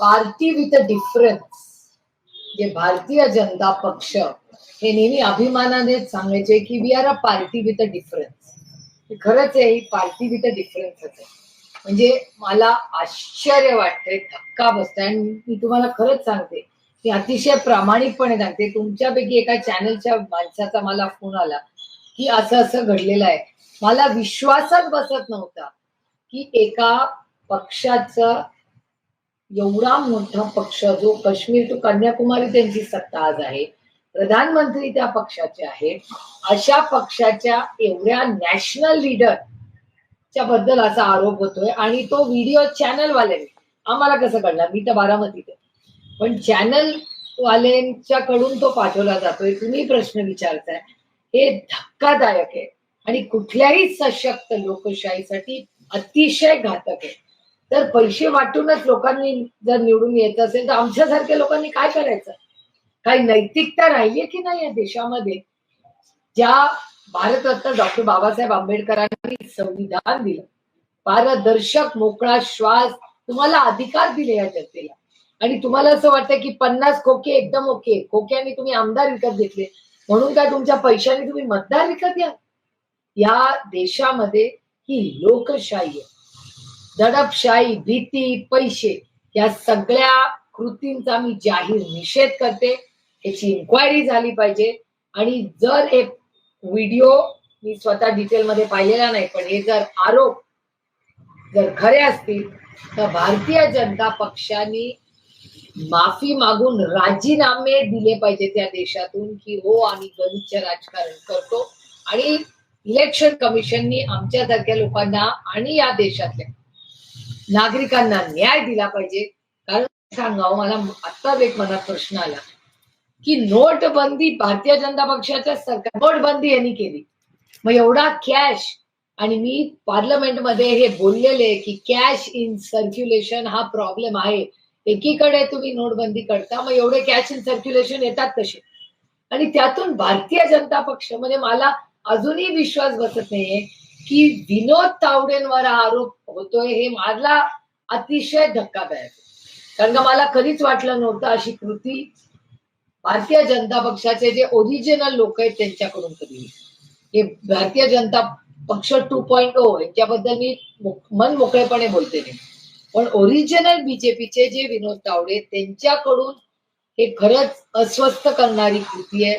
Party with a difference जे भारतीय जनता पक्ष हे नेहमी अभिमानाने सांगायचे की we are a party with a difference खरंच आहे ही पार्टी विथ अ डिफरन्सच आहे. म्हणजे मला आश्चर्य वाटतंय धक्का बसतोय. आणि मी तुम्हाला खरंच सांगते की अतिशय प्रामाणिकपणे सांगते तुमच्यापैकी एका चॅनलच्या माणसाचा मला फोन आला की असं असं घडलेलं आहे. मला विश्वासच बसत नव्हता की एका पक्षाचं एवढा मोठा पक्ष जो काश्मीर टू कन्याकुमारी त्यांची सत्ता आज आहे प्रधानमंत्री त्या पक्षाचे आहेत अशा पक्षाच्या एवढ्या नॅशनल लीडर च्या बद्दल असा आरोप होतोय आणि तो व्हिडिओ चॅनल वाल्यांनी आम्हाला कसं कळणार? मी तर बारामतीत आहे. पण चॅनल वाल्यांच्याकडून तो पाठवला जातोय. तुम्ही प्रश्न विचारताय. हे धक्कादायक आहे. आणि कुठल्याही सशक्त लोकशाहीसाठी अतिशय घातक आहे. तर पैसे वाटूनच लोकांनी जर निवडून येत असेल तर आमच्यासारख्या लोकांनी काय करायचं? काही नैतिकता राहिली की नाही या देशामध्ये? ज्या भारतरत्न डॉक्टर बाबासाहेब आंबेडकरांनी संविधान दिलं पारदर्शक मोकळा श्वास तुम्हाला अधिकार दिले या जनतेला. आणि तुम्हाला असं वाटतं की पन्नास खोके एकदम ओके खोक्याने तुम्ही आमदार विकत घेतले म्हणून काय तुमच्या पैशाने तुम्ही मतदार विकत घ्या? या देशामध्ये ही लोकशाही आहे. दडपशाही भीती पैसे या सगळ्या कृतींचा मी जाहीर निषेध करते. याची इन्क्वायरी झाली पाहिजे. आणि जर एक व्हिडिओ मी स्वतः डिटेलमध्ये पाहिलेला नाही पण हे जर आरोप जर खरे असतील तर भारतीय जनता पक्षाने माफी मागून राजीनामे दिले पाहिजे त्या देशातून की हो आम्ही गलिच्छ राजकारण करतो. आणि इलेक्शन कमिशननी आमच्यासारख्या लोकांना आणि या देशातल्या नागरिकांना न्याय दिला पाहिजे. कारण सांगावं मला आत्ताच एक मनात प्रश्न आला. की नोटबंदी भारतीय जनता पक्षाच्या सरकार नोटबंदी यांनी केली. मग एवढा कॅश आणि मी पार्लमेंटमध्ये हे बोललेले की कॅश इन सर्क्युलेशन हा प्रॉब्लेम आहे. एकीकडे तुम्ही नोटबंदी करता मग एवढे कॅश इन सर्क्युलेशन येतात कसे? आणि त्यातून भारतीय जनता पक्ष म्हणजे मला अजूनही विश्वास बसत नाहीये की विनोद तावडेंवर हा आरोप होतोय हे मला अतिशय धक्कादायक कारण का मला कधीच वाटलं नव्हतं अशी कृती भारतीय जनता पक्षाचे जे ओरिजिनल लोक आहेत त्यांच्याकडून कधी हे भारतीय जनता पक्ष टू पॉइंट ओ यांच्याबद्दल मी मन मोकळेपणे बोलते नाही. पण ओरिजिनल बीजेपीचे जे विनोद तावडे त्यांच्याकडून हे खरंच अस्वस्थ करणारी कृती आहे.